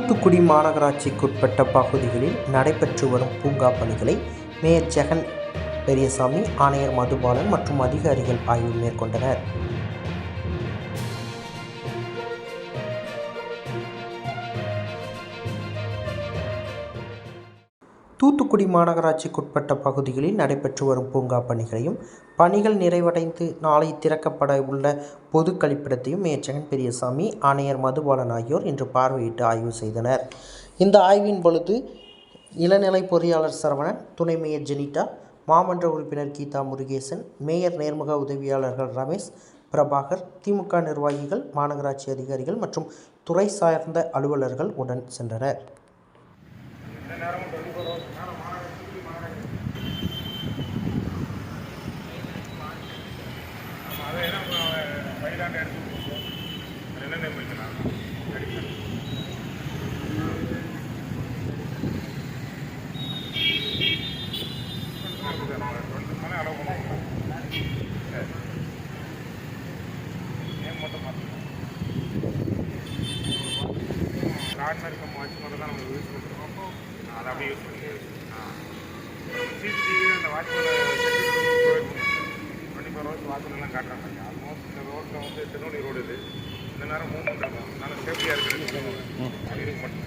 தூத்துக்குடி மாநகராட்சிக்குட்பட்ட பகுதிகளில் நடைபெற்று வரும் பூங்கா பணிகளை மேயர் ஜெகன் பெரியசாமி ஆணையர் மதுபாலன் மற்றும் அதிகாரிகள் ஆய்வு மேற்கொண்டனர். தூத்துக்குடி மாநகராட்சிக்குட்பட்ட பகுதிகளில் நடைபெற்று வரும் பூங்கா பணிகளையும் பணிகள் நிறைவடைந்து நாளை திறக்கப்பட உள்ள பொது கழிப்பிடத்தையும் மேச்சகன் பெரியசாமி ஆணையர் மதுபாலன் ஆகியோர் இன்று பார்வையிட்டு ஆய்வு செய்தனர். இந்த ஆய்வின் பொழுது இளநிலை பொறியாளர் சரவணன் துணை மேயர் ஜெனிட்டா மாமன்ற உறுப்பினர் கீதா முருகேசன் மேயர் நேர்முக உதவியாளர்கள் ரமேஷ் பிரபாகர் திமுக நிர்வாகிகள் மாநகராட்சி அதிகாரிகள் மற்றும் துறை சார்ந்த அலுவலர்கள் உடன் சென்றனர். டுவெண்ட்டி மேலே அலோவ் பண்ணுவோம் சரி நேம் மட்டும் மாற்றணும் கார்டில் இருக்க வாட்ச் மட்டும் தான் நம்ம யூஸ் பண்ணுறோம் அதை அப்படியே யூஸ் பண்ணிக்க ஆ சிசிடிவி அந்த வாட்ச்மேன் டுவெண்ட்டி ஃபோர் ஹவர்ஸ் வாட்ச்மேன்லாம் காட்டுறாங்க ஆல்மோஸ்ட் இந்த ரோட்டில் வந்து திருநெல்வேலி ரோடு இது இந்த நேரம். மூவ்மெண்ட் இருக்கும் நல்ல சேஃப்டியாக இருக்குது இருக்கு மட்டும்.